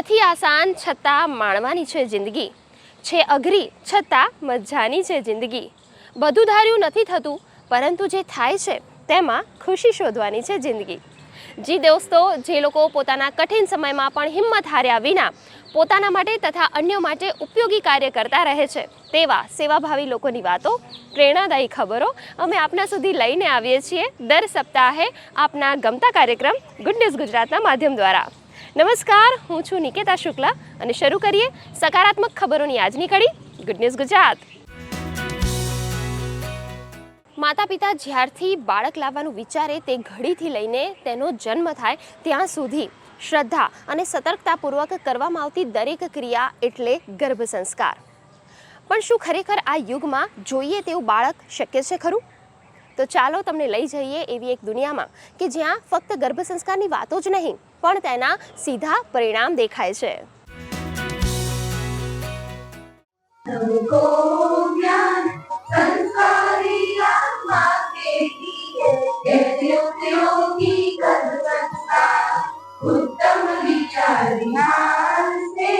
નથી આસાન છતાં માણવાની છે જિંદગી. છે અઘરી છતાં મજાની છે જિંદગી. બધું ધાર્યું નથી થતું, પરંતુ જે થાય છે તેમાં ખુશી શોધવાની છે જિંદગી. જી દોસ્તો, જે લોકો પોતાના કઠિન સમયમાં પણ હિંમત હાર્યા વિના પોતાના માટે તથા અન્યો માટે ઉપયોગી કાર્ય કરતા રહે છે, તેવા સેવાભાવી લોકોની વાતો, પ્રેરણાદાયી ખબરો અમે આપના સુધી લઈને આવીએ છીએ દર સપ્તાહે આપના ગમતા કાર્યક્રમ ગુડ ન્યૂઝ ગુજરાતના માધ્યમ દ્વારા. નમસ્કાર, હું છું નિકેતા શુક્લા અને શરૂ કરીએ સકારાત્મક ખબરોની આજની કડી ગુડ ન્યૂઝ ગુજરાત માતા પિતા જ્યારથી બાળક લાવવાનું વિચારે તે ઘડીથી લઈને તેનો જન્મ થાય ત્યાં સુધી શ્રદ્ધા અને સતર્કતાપૂર્વક કરવામાં આવતી દરેક ક્રિયા એટલે ગર્ભ સંસ્કાર. પણ શું ખરેખર આ યુગમાં જોઈએ તેવું બાળક શક્ય છે ખરું? તો ચાલો તમને લઈ જઈએ એવી એક દુનિયામાં કે જ્યાં ફક્ત ગર્ભ સંસ્કારની વાતો જ નહીં પણ તેના સીધા પરિણામ દેખાય છે सबको ज्ञान संस्कारी आत्मा के दिए कैसे उपयोगी कर संस्कार उत्तम विचार ध्यान से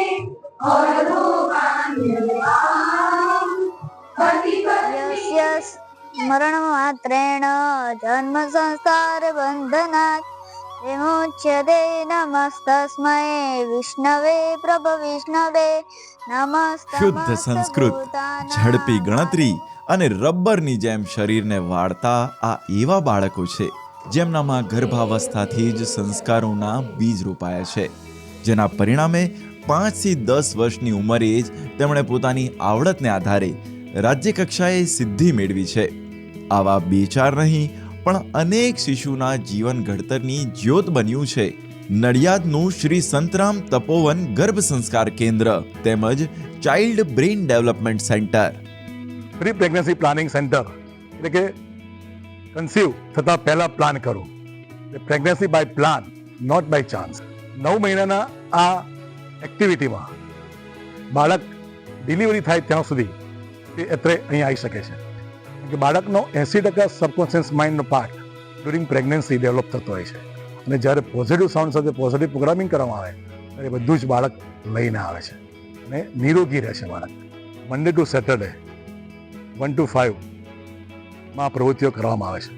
और हो मान्यवान पति पत्नी यस्य વિમુચ્યતે નમસ્તસ્મય વિષ્ણવે પ્રભ વિષ્ણવે નમસ્ત શુદ્ધ સંસ્કૃત ઝડપી ગણતરી અને રબ્બરની જેમ શરીરને વાળતા આ એવા બાળકો છે જેમનામાં ગર્ભાવસ્થાથી જ સંસ્કારોના બીજ રોપાયા છે જેના પરિણામે પાંચથી દસ વર્ષની ઉંમરે જ તેમણે પોતાની આવડતને આધારે રાજ્યકક્ષાએ સિદ્ધિ મેળવી છે. આવા બે ચાર નહીં પણ અનેક શિશુના જીવન ઘડતરની જ્યોત બન્યું છે. નડિયાદનું શ્રી સંતરામ તપોવન ગર્ભ સંસ્કાર કેન્દ્ર તેમજ child brain development centre. Pre pregnancy planning centre એટલે કે કન્સીવ થતાં પહેલાં પ્લાન કરો. Pregnancy by plan, not by chance. નવ મહિનાના આ એક્ટિવિટીમાં બાળક ડિલિવરી થાય ત્યાં સુધી તે અત્રે અહીં આવી શકે છે. કે બાળકનો એંસી ટકા સબકોન્શિયસ માઇન્ડનો પાર્ટ ડ્યુરિંગ પ્રેગ્નન્સી ડેવલપ થતો હોય છે. અને જ્યારે પોઝિટિવ સાઉન્ડ સાથે પોઝિટિવ પ્રોગ્રામિંગ કરવામાં આવે, ત્યારે બધું જ બાળક લઈને આવે છે. અને નિરોગી રહેશે બાળક. Monday to Saturday one two ફાઇવમાં પ્રવૃત્તિઓ કરવામાં આવે છે.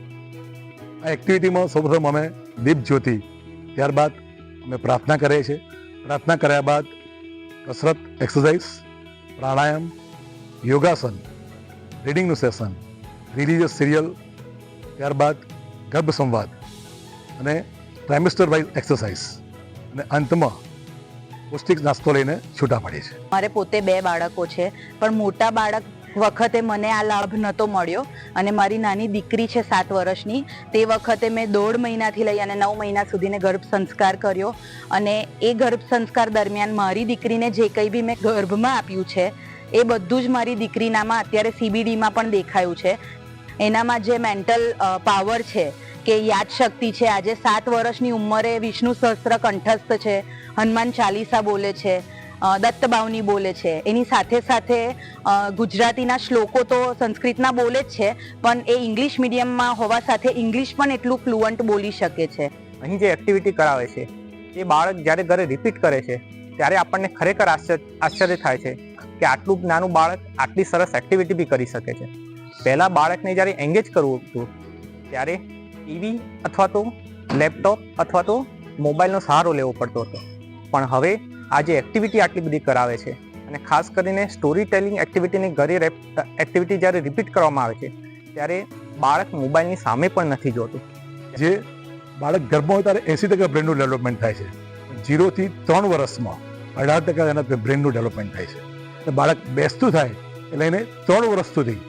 આ એક્ટિવિટીમાં સૌપ્રથમ અમે દીપ જ્યોતિ ત્યારબાદ અમે પ્રાર્થના કરીએ છીએ. પ્રાર્થના કર્યા બાદ કસરત એક્સરસાઇઝ પ્રાણાયામ, યોગાસન રીડિંગનું સેશન રિલિજિયસ સિરિયલ ત્યારબાદ ગર્ભ સંવાદ અને ટ્રાઇમેસ્ટર વાઇઝ એક્સરસાઇઝ અને અંતમાં પૌષ્ટિક નાસ્તો લઈને છૂટા પડે છીએ. મારે પોતે બે બાળકો છે, પણ મોટા બાળક વખતે મને આ લાભ નહોતો મળ્યો અને મારી નાની દીકરી છે સાત વર્ષની, તે વખતે મેં દોઢ મહિનાથી લઈ અને નવ મહિના સુધીને ગર્ભ સંસ્કાર કર્યો અને એ ગર્ભ સંસ્કાર દરમિયાન મારી દીકરીને જે કંઈ બી મેં ગર્ભમાં આપ્યું છે, એ બધું જ મારી દીકરીનામાં અત્યારે સીબીડીમાં પણ દેખાયું છે. એનામાં જે મેન્ટલ પાવર છે, કે યાદશક્તિ છે, આજે સાત વર્ષની ઉંમરે વિષ્ણુ સહસ્ત્ર કંઠસ્થ છે, હનુમાન ચાલીસા બોલે છે દત્તબાવની બોલે છે, એની સાથે સાથે ગુજરાતીના શ્લોકો તો સંસ્કૃતના બોલે જ છે, પણ એ ઇંગ્લિશ મીડિયમમાં હોવા સાથે ઇંગ્લિશ પણ એટલું ફ્લુઅન્ટ બોલી શકે છે. અહીં જે એક્ટિવિટી કરાવે છે, એ બાળક જ્યારે ઘરે રિપીટ કરે છે, ત્યારે આપણને ખરેખર આશ્ચર્ય આશ્ચર્ય થાય છે, કે આટલું નાનું બાળક આટલી સરસ એક્ટિવિટી બી કરી શકે છે. પહેલાં બાળકને જ્યારે એંગેજ કરવું હતું, ત્યારે ટીવી અથવા તો લેપટોપ અથવા તો મોબાઈલનો સહારો લેવો પડતો હતો. પણ હવે આજે એક્ટિવિટી આટલી બધી કરાવે છે અને ખાસ કરીને સ્ટોરી ટેલિંગ એક્ટિવિટીની ઘરે એક્ટિવિટી જ્યારે રિપીટ કરવામાં આવે છે, ત્યારે બાળક મોબાઈલની સામે પણ નથી જોતું. જે બાળક ગર્ભમાં હોય ત્યારે એંસી ટકા બ્રેનનું ડેવલપમેન્ટ થાય છે. જીરોથી ત્રણ વર્ષમાં અઢાર ટકા એના બ્રેનનું ડેવલપમેન્ટ થાય છે. બાળક બેસતું થાય એટલે એને ત્રણ વર્ષ સુધી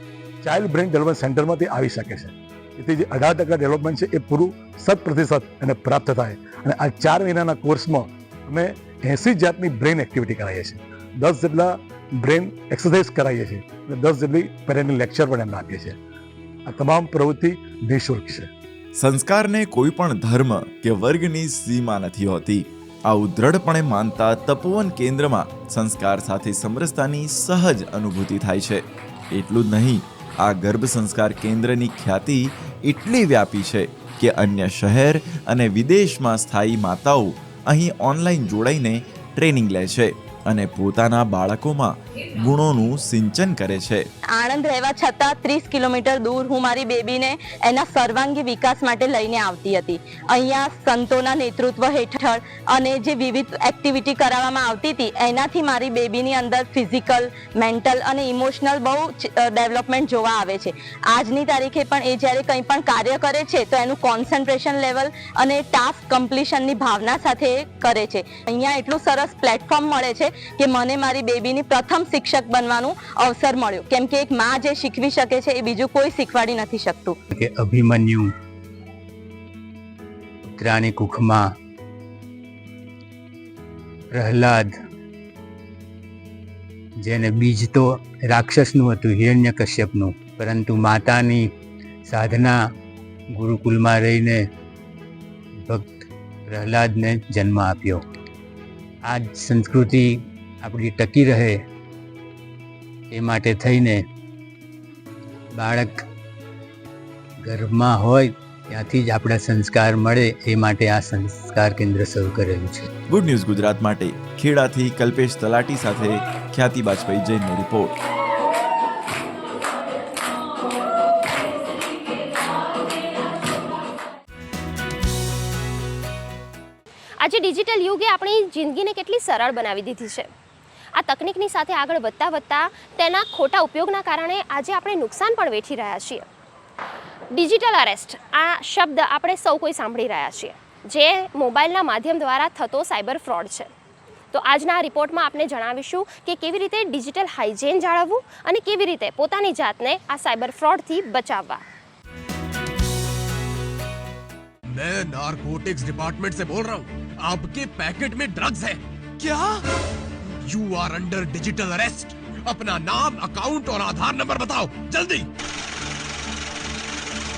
ચાઇલ્ડ બ્રેન ડેવલપમેન્ટ સેન્ટરમાંથી આવી શકે છે. તેથી જે અઢાર ટકા ડેવલપમેન્ટ છે એ પૂરું સત પ્રતિશત એને પ્રાપ્ત થાય. અને આ ચાર મહિનાના કોર્સમાં અમે એંસી જાતની બ્રેન એક્ટિવિટી કરાવીએ છીએ. દસ જેટલા બ્રેન એક્સરસાઇઝ કરાવીએ છીએ. અને દસ જેટલી પેરેન્ટની લેક્ચર પણ એમને આપીએ છીએ. આ તમામ પ્રવૃત્તિ નિઃશુલ્ક છે. સંસ્કારને કોઈ પણ ધર્મ કે વર્ગની સીમા નથી હોતી. આવું દ્રઢપણે માનતા તપોવન કેન્દ્રમાં સંસ્કાર સાથે સમરસતાની સહજ અનુભૂતિ થાય છે. એટલું જ નહીં આ ગર્ભ સંસ્કાર કેન્દ્રની ખ્યાતિ એટલી વ્યાપી છે કે અન્ય શહેર અને વિદેશમાં સ્થાયી માતાઓ અહીં ઓનલાઈન જોડાઈને ટ્રેનિંગ લે છે. અને પોતાના બાળકોમાં ગુણોનું સિંચન કરે છે. આણંદ રહેવા છતાં ત્રીસ કિલોમીટર દૂર હું મારી બેબીને એના સર્વાંગી વિકાસ માટે લઈને આવતી હતી. અહીંયા સંતોના નેતૃત્વ હેઠળ અને જે વિવિધ એક્ટિવિટી કરાવવામાં આવતી હતી, એનાથી મારી બેબીની અંદર ફિઝિકલ, મેન્ટલ અને ઇમોશનલ બહુ ડેવલપમેન્ટ જોવા આવે છે. આજની તારીખે પણ એ જ્યારે કંઈ પણ કાર્ય કરે છે, તો એનું કોન્સન્ટ્રેશન લેવલ અને ટાસ્ક કમ્પ્લીશનની ભાવના સાથે કરે છે. અહીંયા એટલું સરસ પ્લેટફોર્મ મળે છે કે મને મારી બેબીની પ્રથમ શિક્ષક બનવાનું અવસર મળ્યો. કેમ કે એક માં જે શીખવી શકે છે એ બીજું કોઈ શીખવાડી નથી શકતું. કે અભિમન્યુ ઉત્તરાની કુખમાં પ્રહલાદ, જેને બીજ તો રાક્ષસનું હતું હિરણ્ય કશ્યપનું પરંતુ માતાની સાધના ગુરુકુલમાં રહીને ભક્ત પ્રહલાદને જન્મ આપ્યો. આ સંસ્કૃતિ આપણી ટકી રહે એ માટે થઈને બાળક ગર્ભમાં હોય ત્યાંથી જ આપણા સંસ્કાર મળે એ માટે આ સંસ્કાર કેન્દ્ર શરૂ કરેલું છે. ગુડ ન્યૂઝ ગુજરાત માટે ખેડાથી કલ્પેશ તલાટી સાથે ખ્યાતિ બાજપાઈ જૈનનો રિપોર્ટ ડિજિટલ યુગે આપણી જિંદગીને કેટલી સરળ બનાવી દીધી છે. આ તકનિકની સાથે આગળ વધતા વધતા તેના ખોટા ઉપયોગના કારણે આજે આપણે નુકસાન પણ વેઠી રહ્યા છીએ. ડિજિટલ અરેસ્ટ આ શબ્દ આપણે સૌ કોઈ સાંભળી રહ્યા છીએ, જે મોબાઈલના માધ્યમ દ્વારા થતો સાયબર ફ્રોડ છે. તો આજના રિપોર્ટમાં આપણે જણાવીશું કે કેવી રીતે ડિજિટલ હાઇજેન જાળવવું અને કેવી રીતે પોતાની જાતને આ સાયબર ફ્રોડથી બચાવવા. મેં નાર્કોટિક્સ ડિપાર્ટમેન્ટ સે બોલ રહા હું आपके पैकेट में ड्रग्स है। क्या? You are under digital arrest अपना नाम अकाउंट और आधार नंबर बताओ। जल्दी!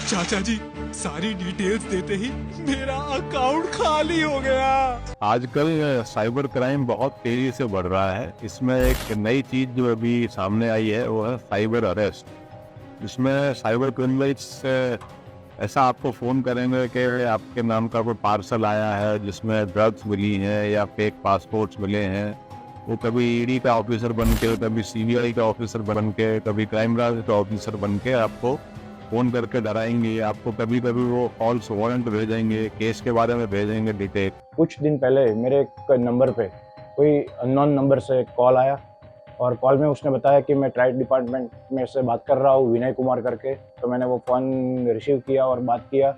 चाचा जी सारी डिटेल्स देते ही मेरा अकाउंट खाली हो गया। आजकल साइबर क्राइम बहुत तेज़ी से बढ़ रहा है। इसमें एक नई चीज़ जो अभी सामने आई है वो है साइबर अरेस्ट इसमें साइबर क्रिमिनल्स ऐसा आपको फ़ोन करेंगे कि आपके नाम का कोई पार्सल आया है, जिसमें ड्रग्स मिली हैं या फेक पासपोर्ट्स मिले हैं, वो कभी ईडी का ऑफिसर बन के, कभी सीबीआई का ऑफिसर बन के, कभी क्राइम ब्रांच का ऑफिसर बन के आपको फ़ोन करके डराएँगे। आपको कभी कभी वो फॉल्स वारंट भेजेंगे, केस के बारे में भेजेंगे डिटेल कुछ दिन पहले मेरे नंबर पे कोई अननोन नंबर से कॉल आया। और कॉल में उसने बताया कि मैं ट्राइड डिपार्टमेंट में से बात कर रहा हूँ, विनय कुमार करके। तो मैंने वो फ़ोन रिसीव किया और बात किया।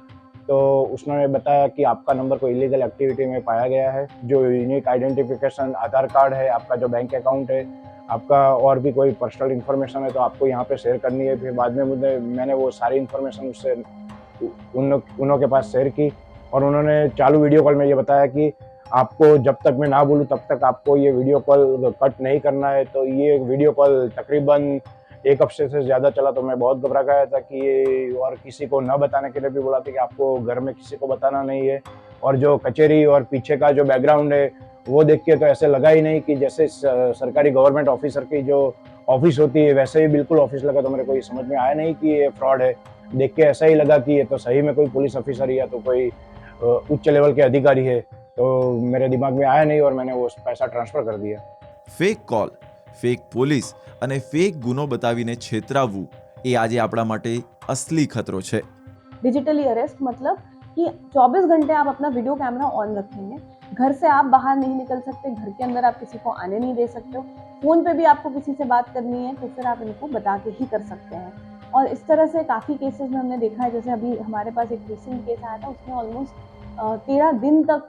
तो उसने बताया कि आपका नंबर कोई इलीगल एक्टिविटी में पाया गया है, जो यूनिक आइडेंटिफिकेशन आधार कार्ड है, आपका जो बैंक अकाउंट है, आपका और भी कोई पर्सनल इन्फॉर्मेशन है तो आपको यहाँ पे शेयर करनी है। फिर बाद में मुझे, मैंने वो सारी इन्फॉर्मेशन उससे, उन के पास शेयर की और उन्होंने चालू वीडियो कॉल में ये बताया कि आपको जब तक मैं ना बोलूँ, तब तक आपको ये वीडियो कॉल कट नहीं करना है। तो ये वीडियो कॉल तकरीबन एक हफ़्ते से ज़्यादा चला तो मैं बहुत घबरा गया था कि और किसी को न बताने के लिए भी बोला था कि आपको घर में किसी को बताना नहीं है। और जो कचेरी और पीछे का जो बैकग्राउंड है, वो देख के तो ऐसे लगा ही नहीं कि जैसे सरकारी गवर्नमेंट ऑफिसर की जो ऑफ़िस होती है, वैसे ही बिल्कुल ऑफ़िस लगा तो मेरे को ये समझ में आया नहीं कि ये फ्रॉड है। देख के ऐसा ही लगा कि ये तो सही में कोई पुलिस ऑफिसर या तो कोई उच्च लेवल के अधिकारी है। तो मेरे दिमाग में आया नहीं और मैंने वो पैसा ट्रांसफर कर दिया ફેક કોલ ફેક પોલીસ અને ફેક ગુનો બતાવીને છેતરાવવું એ આજે આપણા માટે અસલી ખતરો છે डिजिटली अरेस्ट मतलब कि 24 घंटे आप अपना वीडियो कैमरा ऑन रखेंगे घर से आप बाहर नहीं निकल सकते घर के अंदर आप किसी को आने नहीं दे सकते हो फोन पे भी आपको किसी से बात करनी है तो फिर आप इनको बता के ही कर सकते हैं और इस तरह से काफ़ी केसेस में हमने देखा है जैसे अभी हमारे पास एक रिसेंट केस आया था उसमें ऑलमोस्ट तेरह दिन तक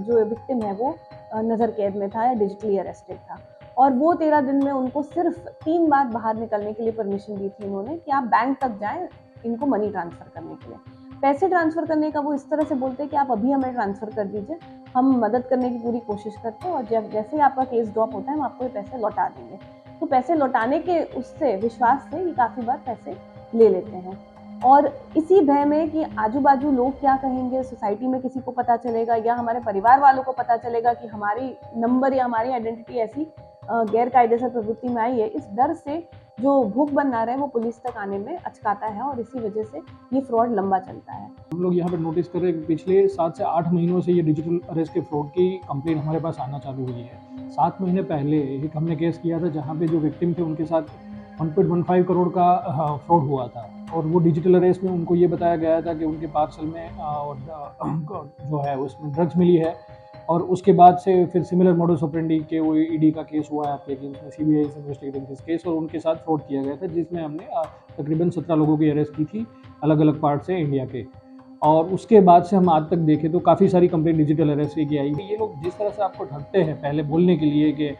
जो विक्टिम है वो नज़र कैद में था या डिजिटली अरेस्टेड था। और वो तेरह दिन में उनको सिर्फ़ तीन बार बाहर निकलने के लिए परमिशन दी थी उन्होंने कि आप बैंक तक जाएँ इनको मनी ट्रांसफ़र करने के लिए। पैसे ट्रांसफ़र करने का वो इस तरह से बोलते हैं कि आप अभी हमें ट्रांसफ़र कर दीजिए, हम मदद करने की पूरी कोशिश करते हैं और जब, जैसे ही आपका केस ड्रॉप होता है, हम आपको ये पैसे लौटा देंगे। तो पैसे लौटाने के उससे विश्वास से ये काफ़ी बार पैसे ले लेते हैं। और इसी भय में कि आजू बाजू लोग क्या कहेंगे, सोसाइटी में किसी को पता चलेगा या हमारे परिवार वालों को पता चलेगा कि हमारी नंबर या हमारी आइडेंटिटी ऐसी गैर कायदेसर प्रवृत्ति में आई है, इस डर से जो भूख बना रहा है वो पुलिस तक आने में अचकाता है और इसी वजह से ये फ्रॉड लंबा चलता है। हम लोग यहाँ पर नोटिस कर रहे हैं पिछले सात से आठ महीनों से ये डिजिटल अरेस्ट के फ्रॉड की कंप्लेन हमारे पास आना चालू हुई है। सात महीने पहले एक हमने केस किया था जहाँ पे जो विक्टिम थे उनके साथ 1.15 करोड़ का फ्रॉड हुआ था। और वो डिजिटल अरेस्ट में उनको ये बताया गया था कि उनके पार्सल में और, जो है उसमें ड्रग्स मिली है। और उसके बाद से फिर सिमिलर मॉडल्स ऑपरेंडी के वो ईडी का केस हुआ है आपके अगेंस्ट में C B I investigating this case और उनके साथ फ्रॉड किया गया था जिसमें हमने तकरीबन सत्रह लोगों की अरेस्ट की थी अलग अलग पार्ट से इंडिया के। और उसके बाद से हम आज तक देखें तो काफ़ी सारी कंप्लेन डिजिटल अरेस्ट की आई। ये लोग जिस तरह से आपको ढकते हैं पहले बोलने के लिए कि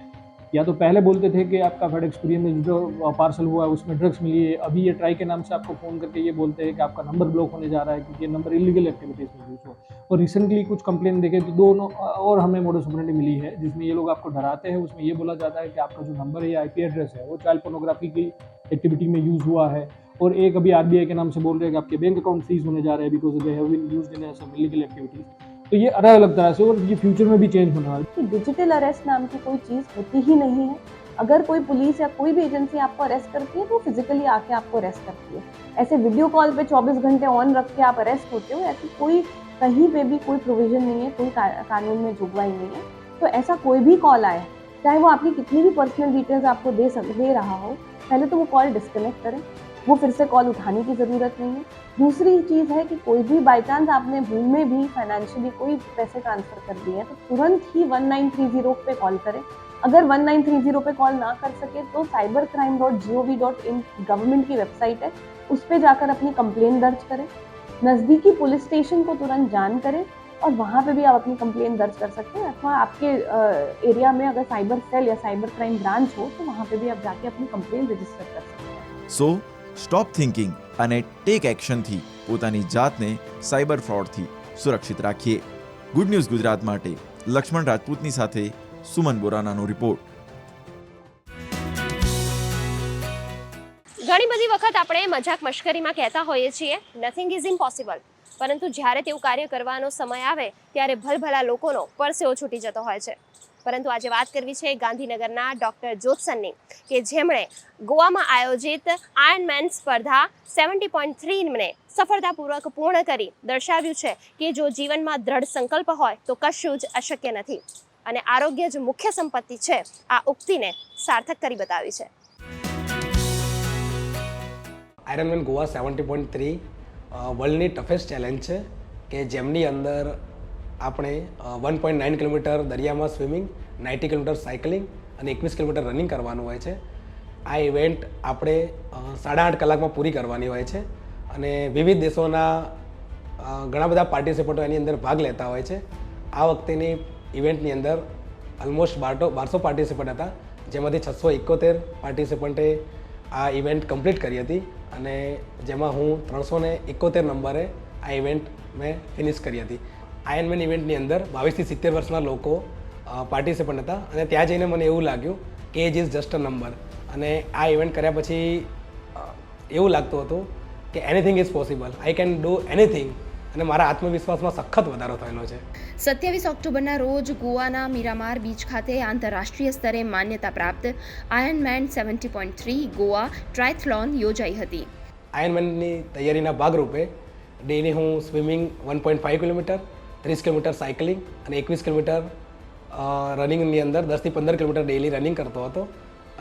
या तो पहले बोलते थे कि आपका फेड एक्सपीरियंस में जो पार्सल हुआ है, उसमें ड्रग्स मिली है, अभी ये ट्राई के नाम से आपको फ़ोन करके ये बोलते हैं कि आपका नंबर ब्लॉक होने जा रहा है क्योंकि ये नंबर इलीगल एक्टिविटीज़ में यूज़ हो। और रिसेंटली कुछ कंप्लेन देखे तो दोनों, और हमें मोडो ऑपरेंडी मिली है, जिसमें ये लोग आपको डराते हैं, उसमें ये बोला जाता है कि आपका जो नंबर है, या आई एड्रेस है, वो चाइल्ड पोनोग्राफी की एक्टिविटी में यूज़ हुआ है। और एक अभी आरबीआई के नाम से बोल रहे हैं कि आपके बैंक अकाउंट फ्रीज होने जा रहे हैं because they have been used in illegal activities तो ये अलग अलग तरह से और ये फ्यूचर में भी चेंज होने वाला। है डिजिटल अरेस्ट नाम की कोई चीज़ होती ही नहीं है। अगर कोई पुलिस या कोई भी एजेंसी आपको अरेस्ट करती है तो फिजिकली आके आपको अरेस्ट करती है। ऐसे वीडियो कॉल पे 24 घंटे ऑन रख के आप अरेस्ट होते हो, ऐसी कोई कहीं पे भी कोई प्रोविज़न नहीं है, कोई का- कानून में जुगवाई नहीं है। तो ऐसा कोई भी कॉल आए, चाहे वो आपकी कितनी भी पर्सनल डिटेल्स आपको दे सक, दे रहा हो, पहले तो वो कॉल डिस्कनेक्ट करें। वो फिर से कॉल उठाने की ज़रूरत नहीं है। दूसरी चीज़ है कि कोई भी बाई चांस आपने भूल में भी फाइनेंशियली कोई पैसे ट्रांसफ़र कर दिए हैं तो तुरंत ही 1930 पे कॉल करें। अगर 1930 पे कॉल ना कर सके तो cyber crime dot G O V dot in government की वेबसाइट है। उस पर जाकर अपनी कंप्लेन दर्ज करें। नज़दीकी पुलिस स्टेशन को तुरंत जान करें और वहाँ पे भी आप अपनी कंप्लेन दर्ज कर सकते हैं। अथवा आपके एरिया में अगर साइबर सेल या साइबर क्राइम ब्रांच हो तो वहाँ पे भी आप जाके अपनी कंप्लेन रजिस्टर कर सकते हैं। સો સ્ટોપ થિંકિંગ અને ટેક એક્શનથી પોતાની જાતને સાયબર ફ્રોડથી સુરક્ષિત રાખીએ. ગુડ ન્યૂઝ ગુજરાત માટે, લક્ષ્મણ રાજપૂતની સાથે સુમન બોરાનાનો રિપોર્ટ. ઘણી બધી વખત આપણે મજાક મશ્કરીમાં કહેતા હોઈએ છીએ નથિંગ ઇઝ ઇમ્પોસિબલ પરંતુ જ્યારે તેવું કાર્ય કરવાનો સમય આવે, ત્યારે ભલભલા લોકોનો પરસેવો છૂટી જતો હોય છે. પરંતુ આજે વાત કરવી છે ગાંધીનગરના ડોક્ટર જોત્સનની કે જેમણે ગોવામાં આયોજિત આયર્નમેન સ્પર્ધા સેવન્ટી પોઈન્ટ થ્રીને સફળતાપૂર્વક પૂર્ણ કરી દર્શાવ્યું છે કે જો જીવનમાં દ્રઢ સંકલ્પ હોય તો કશું જ અશક્ય નથી. અને આરોગ્ય જ મુખ્ય સંપત્તિ છે, આ ઉક્તિને સાર્થક કરી બતાવી છે. Ironman Goa seventy point three વર્લ્ડની toughest challenge છે કે જેમની અંદર આપણે વન પોઈન્ટ નાઇન કિલોમીટર દરિયામાં સ્વિમિંગ નાઇન્ટી કિલોમીટર સાયકલિંગ અને એકવીસ કિલોમીટર રનિંગ કરવાનું હોય છે. આ ઇવેન્ટ આપણે સાડા આઠ કલાકમાં પૂરી કરવાની હોય છે અને વિવિધ દેશોના ઘણા બધા પાર્ટિસિપન્ટો એની અંદર ભાગ લેતા હોય છે. આ વખતેની ઇવેન્ટની અંદર ઓલમોસ્ટ બારસો બારસો પાર્ટિસિપન્ટ હતા, જેમાંથી છસો એકોતેર પાર્ટિસિપન્ટે આ ઇવેન્ટ કમ્પ્લીટ કરી હતી અને જેમાં હું ત્રણસો ને એકોતેર નંબરે આ ઇવેન્ટ મેં ફિનિશ કરી હતી. આયનમેન ઇવેન્ટની અંદર બાવીસથી સિત્તેર વર્ષના લોકો પાર્ટિસિપન્ટ હતા અને ત્યાં જઈને મને એવું લાગ્યું કે age is just a number અને આ ઇવેન્ટ કર્યા પછી એવું લાગતું હતું કે anything is possible I can do anything અને મારા આત્મવિશ્વાસમાં સખત વધારો થયેલો છે. સત્યાવીસ ઓક્ટોબરના રોજ ગોવાના મીરામાર બીચ ખાતે આંતરરાષ્ટ્રીય સ્તરે માન્યતા પ્રાપ્ત Ironman seventy point three Goa triathlon યોજાઈ હતી. આયર્નમેનની તૈયારીના ભાગરૂપે ડેલી હું swimming one point five kilometre ત્રીસ કિલોમીટર સાયકલિંગ અને એકવીસ કિલોમીટર રનિંગની અંદર દસથી પંદર કિલોમીટર ડેલી રનિંગ કરતો હતો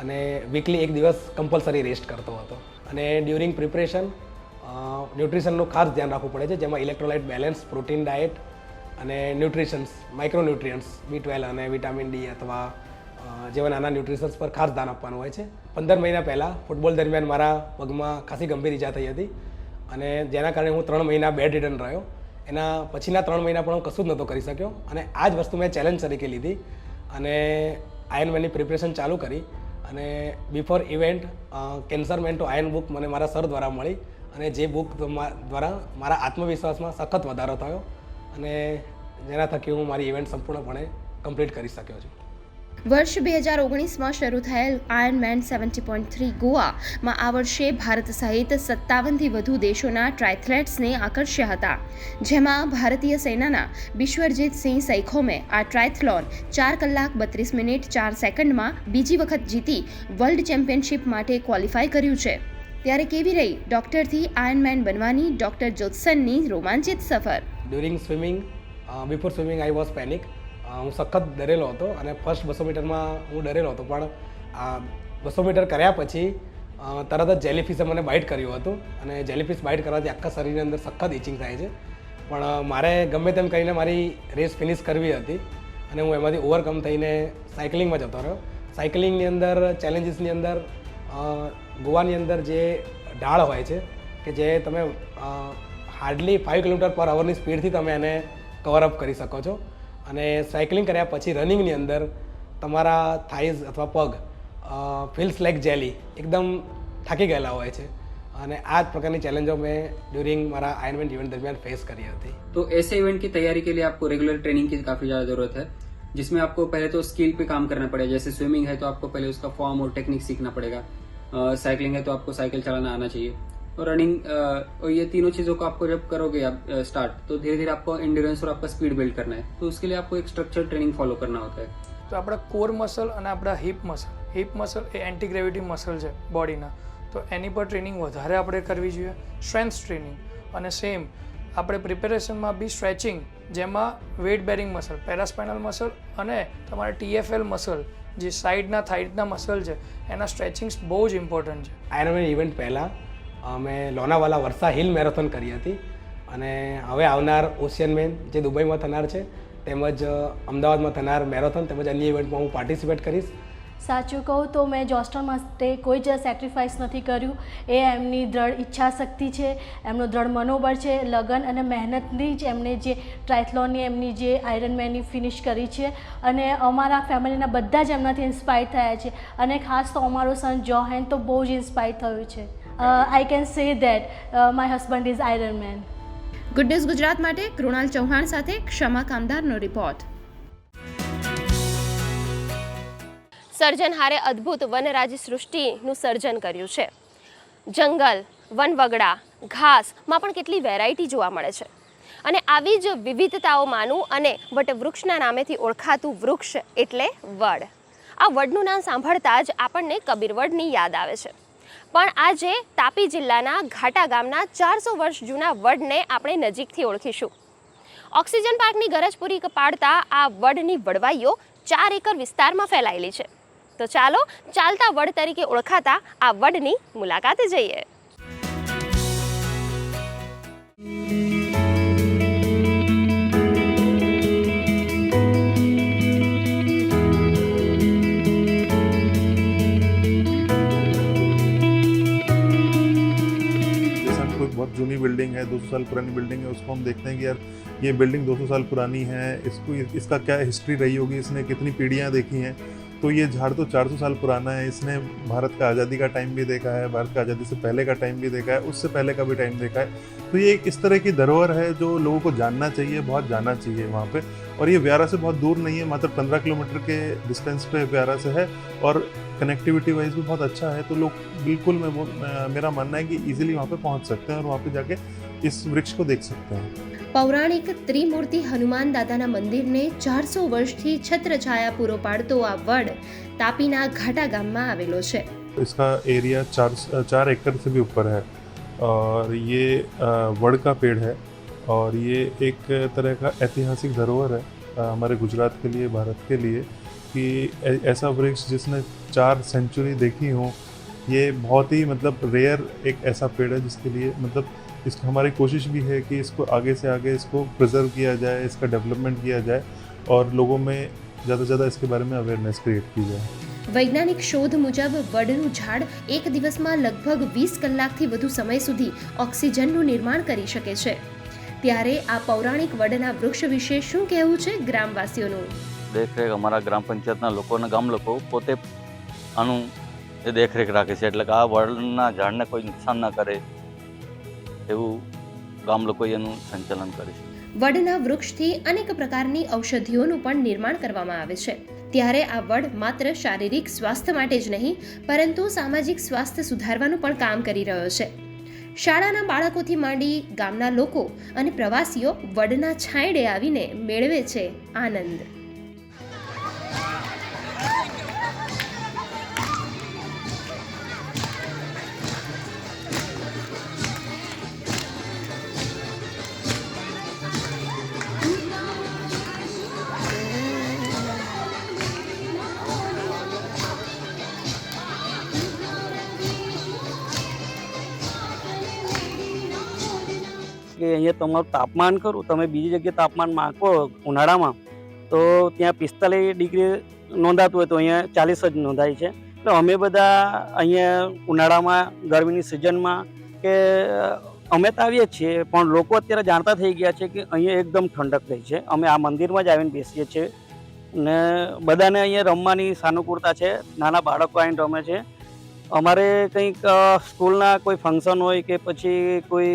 અને વીકલી એક દિવસ કમ્પલસરી રેસ્ટ કરતો હતો. અને ડ્યુરિંગ પ્રિપરેશન ન્યુટ્રિશનનું ખાસ ધ્યાન રાખવું પડે છે, જેમાં ઇલેક્ટ્રોલાઇટ બેલેન્સ પ્રોટીન ડાયટ અને ન્યુટ્રિશન્સ માઇક્રોન્યુટ્રિયન્ટ્સ બી ટ્વેલ્વ અને વિટામિન ડી અથવા જેવા નાના ન્યુટ્રિશન્સ પર ખાસ ધ્યાન આપવાનું હોય છે. પંદર મહિના પહેલાં ફૂટબોલ દરમિયાન મારા પગમાં ખાસી ગંભીર ઈજા થઈ હતી અને જેના કારણે હું ત્રણ મહિના બેડ રિટર્ન રહ્યો. એના પછીના ત્રણ મહિના પણ હું કશું જ નહોતો કરી શક્યો. અને આ જ વસ્તુ મેં ચેલેન્જ તરીકે લીધી. અને આયર્નમેનની પ્રિપરેશન ચાલુ કરી. અને before event cancer man to iron book મને મારા સર દ્વારા મળી. અને જે બુક દ્વારા મારા આત્મવિશ્વાસમાં સખત વધારો થયો. અને જેના થકી હું મારી ઇવેન્ટ સંપૂર્ણપણે કમ્પ્લીટ કરી શક્યો છું. વર્ષ બે હજાર ઓગણીસમાં શરૂ થયેલ iron man seventy point three ગોવામાં આ વર્ષે ભારત સહિત સત્તાવનથી વધુ દેશોના ટ્રાયથ્લેટ્સને આકર્ષ્યા હતા. જેમાં ભારતીય સેનાના બિશ્વરજીતસિંહ સૈખોમે આ ટ્રાયથલોન ચાર કલાક બત્રીસ મિનિટ ચાર સેકન્ડમાં બીજી વખત જીતી વર્લ્ડ ચેમ્પિયનશિપ માટે ક્વોલિફાય કર્યું છે. ત્યારે કેવી રહી ડોક્ટરથી આયર્ન મેન બનવાની ડોક્ટર જોત્સનની રોમાંચિત સફર? During swimming before swimming I was panic હું સખત ડરેલો હતો અને ફર્સ્ટ બસો મીટરમાં હું ડરેલો હતો. પણ આ બસો મીટર કર્યા પછી તરત જ જેલીફિશે મને બાઇટ કર્યું હતું અને જેલીફિશ બાઇટ કરવાથી આખા શરીરની અંદર સખત ઇચિંગ થાય છે. પણ મારે ગમે તેમ કરીને મારી રેસ ફિનિશ કરવી હતી અને હું એમાંથી ઓવરકમ થઈને સાયકલિંગમાં જતો રહ્યો. સાયકલિંગની અંદર ચેલેન્જીસની અંદર ગોવાની અંદર જે ઢાળ હોય છે કે જે તમે હાર્ડલી ફાઇવ કિલોમીટર પર અવરની સ્પીડથી તમે એને કવર અપ કરી શકો છો. અને સાયકલિંગ કર્યા પછી રનિંગની અંદર તમારા થાઈઝ અથવા પગ ફીલ્સ લાઈક જેલી એકદમ થાકી ગયેલા હોય છે અને આ જ પ્રકારની ચેલેન્જો મેં ડ્યુરિંગ મારા આયરમેન્ટ ઇવેન્ટ દરમિયાન ફેસ કરી હતી तो ऐसे इवेंट की तैयारी के लिए आपको रेगुलर ट्रेनिंग की काफी ज्यादा जरूरत है जिसमें आपको पहले तो स्किल पे काम करना पड़ेगा जैसे स्विमिंग है तो आपको पहले उसका फॉर्म और टेक्निक सीखना पड़ेगा साइकिलिंग है तो आपको साइकिल चलाना आना चाहिए और रनिंग और ये तीनों चीजों को आपको जब करोगे आप स्टार्ट तो धीरे धीरे आपको इंड्योरेंस और आपका स्पीड बिल्ड करना है तो उसके लिए आपको एक स्ट्रक्चर ट्रेनिंग फॉलो करना होता है તો આપણા કોર મસલ અને આપણા હિપ મસલ હિપ મસલ એ એન્ટી ગ્રેવિટી મસલ છે બોડીના તો એની પર ટ્રેનિંગ વધારે આપણે કરવી જોઈએ સ્ટ્રેન્થ ટ્રેનિંગ અને સેમ આપણે પ્રિપેરેશનમાં બી સ્ટ્રેચિંગ જેમાં weight bearing muscle paraspinal muscle અને તમારા ટીએફએલ મસલ જે સાઈડના થાઈડના મસલ છે એના સ્ટ્રેચિંગ્સ બહુ જ ઇમ્પોર્ટન્ટ છે આયરમેન ઇવેન્ટ પહેલાં અમે લોનાવાલા વર્ષા હિલ મેરેથોન કરી હતી અને હવે આવનાર ઓશિયન મેન જે દુબઈમાં થનાર છે, તેમજ અમદાવાદમાં થનાર મેરેથોન તેમજ અન્ય ઇવેન્ટમાં હું પાર્ટિસિપેટ કરીશ. સાચું કહું તો મેં જોસ્ટન માટે કોઈ જ સેક્રિફાઈસ નથી કર્યું. એ એમની દ્રઢ ઈચ્છા શક્તિ છે, એમનું દ્રઢ મનોબળ છે, લગન અને મહેનતની જ એમને જે ટ્રાયથલોનની એમની જે આયરનમેનની ફિનિશ કરી છે અને અમારા ફેમિલીના બધા જ એમનાથી ઇન્સ્પાયર થયા છે અને ખાસ તો અમારો સન જોહેન તો બહુ જ ઇન્સ્પાયર થયું છે. I can say that my husband is Ironman good news Gujarat માટે કૃણાલ ચૌહાણ સાથે ક્ષમા કામદારનો રિપોર્ટ સર્જનહારે અદ્ભુત વનરાજ સૃષ્ટિનું સર્જન કર્યું છે. જંગલ વનવગડા ઘાસમાં પણ કેટલી વેરાયટી જોવા મળે છે. અને આવી જ વિવિધતાઓમાંનું અને વટવૃક્ષના નામેથી ઓળખાતું વૃક્ષ એટલે વડ. આ વડનું નામ સાંભળતા જ આપણને કબીરવડની યાદ આવે છે. પણ આજે તાપી જિલ્લાના ઘાટા ગામના ચારસો વર્ષ જૂના વડને આપણે નજીકથી ઓળખીશું. ઓક્સિજન પાર્કની ગરજ પૂરી પાડતા આ વડની વડવાઈઓ ચાર એકર વિસ્તારમાં ફેલાયેલી છે. તો ચાલો ચાલતા વડ તરીકે ઓળખાતા આ વડની મુલાકાતે જઈએ. बहुत जूनी बिल्डिंग है 200 साल पुरानी बिल्डिंग है उसको हम देखते हैं कि यार ये बिल्डिंग 200 साल पुरानी है इसको इसका क्या हिस्ट्री रही होगी इसने कितनी पीढ़ियाँ देखी हैं तो ये झाड़ तो 400 साल पुराना है, इसने भारत का आज़ादी का टाइम भी देखा है, भारत का आज़ादी से पहले का टाइम भी देखा है, उससे पहले का भी टाइम देखा है। तो ये एक इस तरह की धरोहर है जो लोगों को जानना चाहिए, बहुत जाना चाहिए वहाँ पे। और ये व्यारा से बहुत दूर नहीं है, मात्र पंद्रह किलोमीटर के डिस्टेंस पे व्यारा से है और कनेक्टिविटी वाइज भी बहुत अच्छा है। तो लोग बिल्कुल मैं मेरा मानना है कि इजीली वहाँ पर पहुँच सकते हैं और वहाँ पर जाके इस वृक्ष को देख सकते हैं પૌરાણિક ત્રિમૂર્તિ હનુમાન દાદાના મંદિરને ચારસો વર્ષથી છત્રછાયા પૂરો પાડતો આ વડ તાપીના ઘાટા ગામમાં આવેલો છે इसका एरिया चार चार एकड़ से भी ऊपर है और ये अ, वड़ का पेड़ है और ये एक तरह का ऐतिहासिक धरोहर है अ, हमारे गुजरात के लिए भारत के लिए कि ऐ- ऐसा वृक्ष जिसने चार सेंचुरी देखी हो ये बहुत ही मतलब रेयर एक ऐसा पेड़ है जिसके लिए मतलब इस हमारी कोशिश भी है कि इसको आगे से आगे इसको प्रिजर्व किया जाए इसका डेवलपमेंट किया जाए और लोगों में ज़्यादा से ज़्यादा इसके बारे में अवेयरनेस क्रिएट की जाए વૈજ્ઞાનિક શોધ મુજબ વડનું ઝાડ એક દિવસમાં લગભગ વીસ કલાકથી વધુ સમય સુધી ઓક્સિજનનું નિર્માણ કરી શકે છે ત્યારે આ પૌરાણિક વડના વૃક્ષ વિશે શું કહેવું છે ગ્રામવાસીઓનું દેખરેખ અમારા ગ્રામ પંચાયતના લોકો અને ગામ લોકો પોતે આનું એ દેખરેખ રાખે છે એટલે કે આ વડના ઝાડને કોઈ નુકસાન ન કરે એવું ગામ લોકો એનું સંચાલન કરે છે. વડના વૃક્ષથી અનેક પ્રકારની ઔષધિઓનું પણ નિર્માણ કરવામાં આવે છે. ત્યારે આ વડ માત્ર શારીરિક સ્વાસ્થ્ય માટે જ નહીં, પરંતુ સામાજિક સ્વાસ્થ્ય સુધારવાનું પણ કામ કરી રહ્યો છે. શાળાના બાળકોથી માંડી ગામના લોકો અને પ્રવાસીઓ વડના છાંયડે આવીને મેળવે છે આનંદ. કે અહીંયા તમારું તાપમાન કરું તમે બીજી જગ્યાએ તાપમાન માગો ઉનાળામાં, તો ત્યાં પિસ્તાલીસ ડિગ્રી નોંધાતું હોય તો અહીંયા ચાલીસ જ નોંધાય છે. એટલે અમે બધા અહીંયા ઉનાળામાં, ગરમીની સિઝનમાં કે અમે તો આવીએ છીએ, પણ લોકો અત્યારે જાણતા થઈ ગયા છે કે અહીંયા એકદમ ઠંડક રહી છે. અમે આ મંદિરમાં જ આવીને બેસીએ છીએ ને બધાને અહીંયા રમવાની સાનુકૂળતા છે, નાના બાળકો આવીને રમે છે. અમારે કંઈક સ્કૂલના કોઈ ફંક્શન હોય કે પછી કોઈ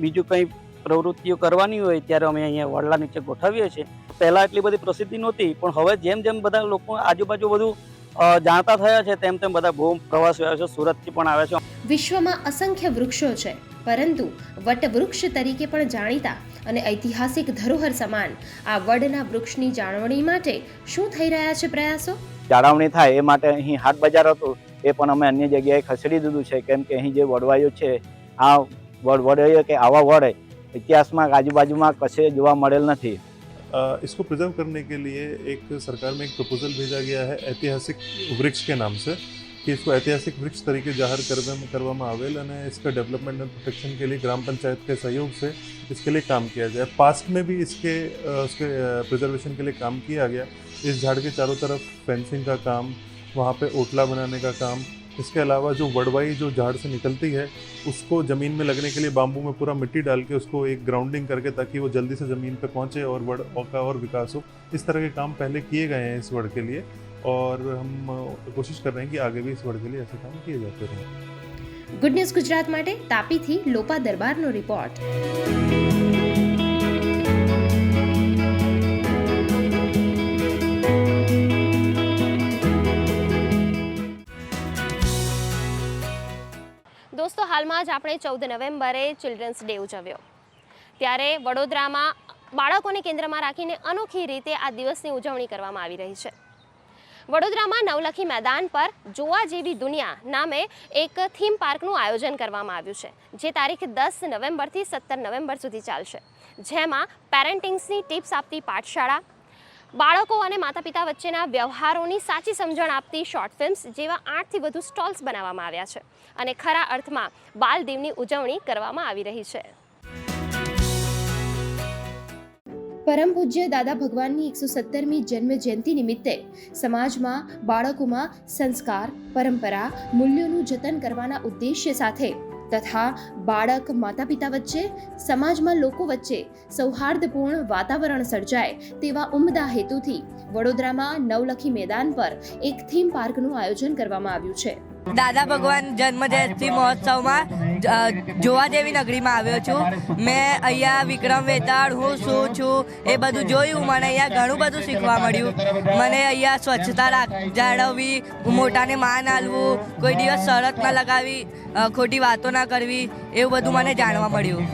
બીજું કંઈ પ્રવૃત્તિઓ કરવાની હોય ત્યારે અમે અહીંયા વડલા નીચે ગોઠવીએ છીએ. પહેલાં એટલી બધી પ્રસિદ્ધિ નહોતી પણ હવે જેમ જેમ બધા લોકો આજુબાજુ બધું જાણતા થયા છે તેમ તેમ બધા બહુ પ્રવાસીઓ આવે છે સુરતથી પણ આવે છે. વિશ્વમાં અસંખ્ય વૃક્ષો છે પરંતુ વટવૃક્ષ તરીકે પણ જાણીતા અને ઐતિહાસિક ધરોહર સમાન આ વડના વૃક્ષની જાળવણી માટે શું થઈ રહ્યા છે પ્રયાસો? જાળવણી થાય એ માટે અહીં હાટ બજાર હતું એ પણ અમે અન્ય જગ્યાએ ખસેડી દીધું છે કેમ કે અહીં જે વડવાઈઓ છે આ વડ વડવાઈઓ કે આવા વડ ઇતિહાસમાં આજુબાજુમાં કશે જોવા મળેલ નથી अ, इसको प्रिजर्व करने के लिए एक सरकार में एक प्रपोजल भेजा गया है ऐतिहासिक वृक्ष के नाम से कि इसको ऐतिहासिक वृक्ष तरीके जाहिर करवा કરવામાં આવેલ અને इसका डेवलपमेंट एंड प्रोटेक्शन के लिए ग्राम पंचायत के सहयोग से इसके लिए काम किया जाए पास्ट में भी इसके अ, उसके प्रिजर्वेशन के लिए काम किया गया इस झाड़ के चारों तरफ फेंसिंग का काम वहाँ पे ओटला बनाने का काम इसके अलावा जो वड़वाई जो झाड़ से निकलती है उसको ज़मीन में लगने के लिए बाम्बू में पूरा मिट्टी डाल के उसको एक ग्राउंडिंग करके ताकि वो जल्दी से ज़मीन पे पहुँचे और वड़ का और विकास हो इस तरह के काम पहले किए गए हैं इस वड़ के लिए और हम अ, कोशिश कर रहे हैं कि आगे भी इस वड़ के लिए ऐसे काम किए जाते रहें ગુડ ન્યૂઝ ગુજરાત માટે તાપીથી લોપા દરબારનો રિપોર્ટ હાલમાં જ આપણે ચૌદ નવેમ્બરે ચિલ્ડ્રન્સ ડે ઉજવ્યો. ત્યારે વડોદરામાં બાળકોને કેન્દ્રમાં રાખીને અનોખી રીતે આ દિવસની ઉજવણી કરવામાં આવી રહી છે. વડોદરામાં નવલખી મેદાન પર જોવા જેવી દુનિયા નામે એક થીમ પાર્કનું આયોજન કરવામાં આવ્યું છે, જે તારીખ દસ નવેમ્બરથી સત્તર નવેમ્બર સુધી ચાલશે. જેમાં પેરેન્ટિંગ્સની ટિપ્સ આપતી પાઠશાળા બાળકો અને માતા પિતા વચ્ચેના વ્યવહારોની સાચી સમજણ આપતી શોર્ટ ફિલ્મ્સ જેવા આઠથી વધુ સ્ટોલ્સ બનાવવામાં આવ્યા છે અને ખરા અર્થમાં બાલ દિવની ઉજવણી કરવામાં આવી રહી છે. પરમ પૂજ્ય દાદા ભગવાનની એકસો સત્તરમી જન્મ જયંતિ નિમિત્તે સમાજમાં, બાળકોમાં સંસ્કાર, પરંપરા, મૂલ્યોનું જતન કરવાના ઉદ્દેશ્ય સાથે તથા બાળક માતા પિતા વચ્ચે, સમાજમાં લોકો વચ્ચે સૌહાર્દપૂર્ણ વાતાવરણ સર્જાય તેવા ઉમદા હેતુથી વડોદરામાં નવલખી મેદાન પર એક થીમ પાર્કનું આયોજન કરવામાં આવ્યું છે. દાદા ભગવાન જન્મ જયંતિ મહોત્સવમાં જોવા જેવી નગરીમાં આવ્યો છું. મેં અહીંયા વિક્રમ વેતાળ, હું શું છું, એ બધું જોયું. મને અહીંયા ઘણું બધું શીખવા મળ્યું. મને અહીંયા સ્વચ્છતા રાખ, જાળવવી, મોટાને માન આલવું, કોઈ દિવસ શરત ના લગાવી ખોટી વાતો ના કરવી, એવું બધું મને જાણવા મળ્યું.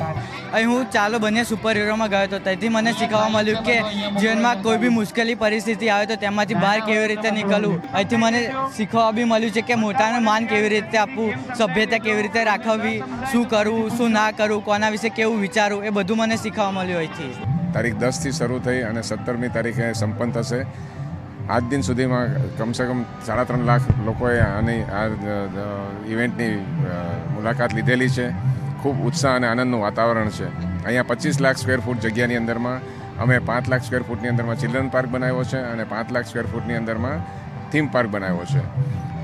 અહીં હું ચાલો બંને સુપર હીરોમાં ગયો હતો તેથી મને શીખવા મળ્યું કે જીવનમાં કોઈ બી મુશ્કેલી પરિસ્થિતિ આવે તો તેમાંથી બહાર કેવી રીતે નીકળવું. અહીંથી મને શીખવા બી મળ્યું છે કે મોટાને માન કેવી રીતે આપવું, સભ્યતા કેવી રીતે રાખવી શું કરવું શું ના કરવું કોના વિશે કેવું વિચારવું એ બધું મને શીખવા મળ્યું અહીંથી. તારીખ દસથી શરૂ થઈ અને સત્તરમી તારીખે સંપન્ન થશે. આજ દિન સુધીમાં કમસે કમ સાડા ત્રણ લાખ લોકોએ આની, આ ઇવેન્ટની મુલાકાત લીધેલી છે. ખૂબ ઉત્સાહ અને આનંદનું વાતાવરણ છે. અહીંયા પચીસ લાખ સ્ક્વેર ફૂટ જગ્યાની અંદરમાં, અમે પાંચ લાખ સ્ક્વેર ફૂટની અંદરમાં ચિલ્ડ્રન પાર્ક બનાવ્યો છે અને પાંચ લાખ સ્ક્વેર ફૂટની અંદરમાં થીમ પાર્ક બનાવ્યો છે.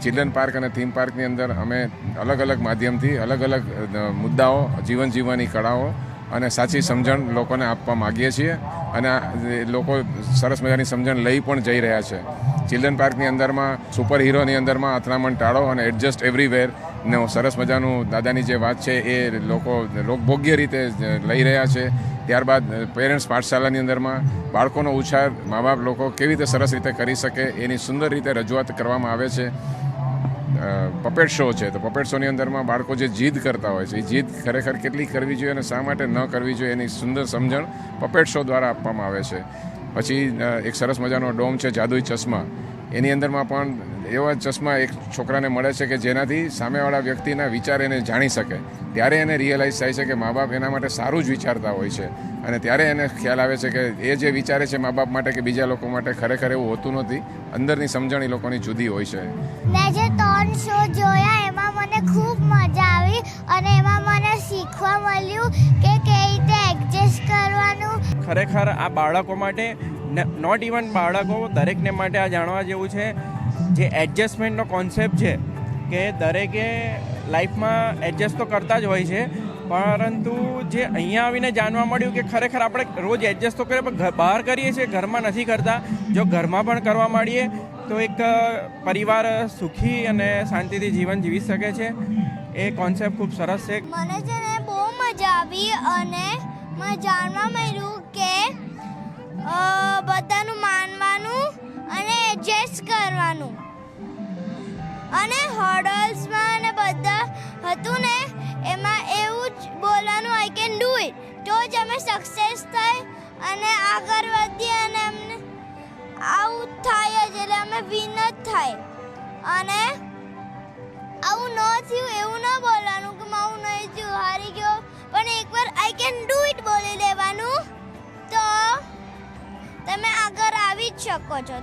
ચિલ્ડ્રન પાર્ક અને થીમ પાર્કની અંદર અમે અલગ અલગ માધ્યમથી અલગ અલગ મુદ્દાઓ, જીવન જીવવાની કળાઓ અને સાચી સમજણ લોકોને આપવા માગીએ છીએ. અને લોકો સરસ મજાની સમજણ લઈ પણ જઈ રહ્યા છે. ચિલ્ડ્રન પાર્કની અંદરમાં, સુપર હીરોની અંદરમાં અથડામણ ટાળો અને એડજસ્ટ એવરીવેર નો સરસ મજાનું દાદાની જે વાત છે એ લોકો લોકભોગ્ય રીતે લઈ રહ્યા છે. ત્યારબાદ પેરેન્ટ્સ પાઠશાલાની અંદરમાં બાળકોનો ઉછાર, મા બાપ લોકો કેવી રીતે સરસ રીતે કરી શકે, એની સુંદર રીતે રજૂઆત કરવામાં આવે છે. પપેટ શો છે. તો પપેટ શોની અંદરમાં બાળકો જે જીદ કરતા હોય છે, એ જીદ ખરેખર કેટલી કરવી જોઈએ અને શા માટે ન કરવી જોઈએ એની સુંદર સમજણ પપેટ શો દ્વારા આપવામાં આવે છે. પછી એક સરસ મજાનો ડોમ છે, જાદુઈ ચશ્મા. એની અંદરમાં પણ એવા ચશ્મા એક છોકરાને મળે છે કે જેનાથી સામેવાળા વ્યક્તિના વિચાર એને જાણી શકે. ત્યારે એને રિયલાઇઝ થાય છે કે મા બાપ એના માટે સારું જ વિચારતા હોય છે. અને ત્યારે એને ખ્યાલ આવે છે કે એ જે વિચારે છે મા બાપ માટે કે બીજા લોકો માટે ખરેખર એવું હોતું નથી. અંદરની સમજણ એ લોકોની જુદી હોય છે. મેં જે ત્રણ શો જોયા એમાં મને ખૂબ મજા આવી અને એમાં મને શીખવા મળ્યું કે કેવી રીતે એડજસ્ટ કરવાનું. ખરેખર આ બાળકો માટે નોટ ઇવન બાળકો દરેકને માટે આ જાણવા જેવું છે. જે એડજસ્ટમેન્ટનો કોન્સેપ્ટ છે, કે દરેકે લાઈફમાં એડજસ્ટ તો કરતા જ હોય છે, પરંતુ જે અહીંયા આવીને જાણવા મળ્યું કે ખરેખર આપણે રોજ એડજસ્ટ તો કરીએ, પણ બહાર કરીએ છીએ, ઘરમાં નથી કરતા, જો ઘરમાં પણ કરવા માંડીએ, તો એક પરિવાર સુખી અને શાંતિથી જીવન જીવી શકે છે. એ કોન્સેપ્ટ ખૂબ સરસ છે. મને છે ને બહુ મજા આવી અને મને જાણવા મળ્યું કે બધાનું માનવાનું અને એડજસ્ટ કરવાનું. અને હોડલ્સમાં ને બધા હતું ને એમાં એવું જ બોલવાનું આઈ કેન ડુ ઇટ તો જ અમે સક્સેસ થાય અને આગળ વધીએ અને અમને આવું થાય જ, એટલે અમે વિન જ થાય. અને આવું ન થયું, એવું ન બોલવાનું કે મારું નહીં થયું, હારી ગયો. પણ એકવાર આઈ કેન ડુ ઇટ બોલી લેવાનું. તો તમે આગળ આવી જ શકો છો.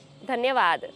muita nevada.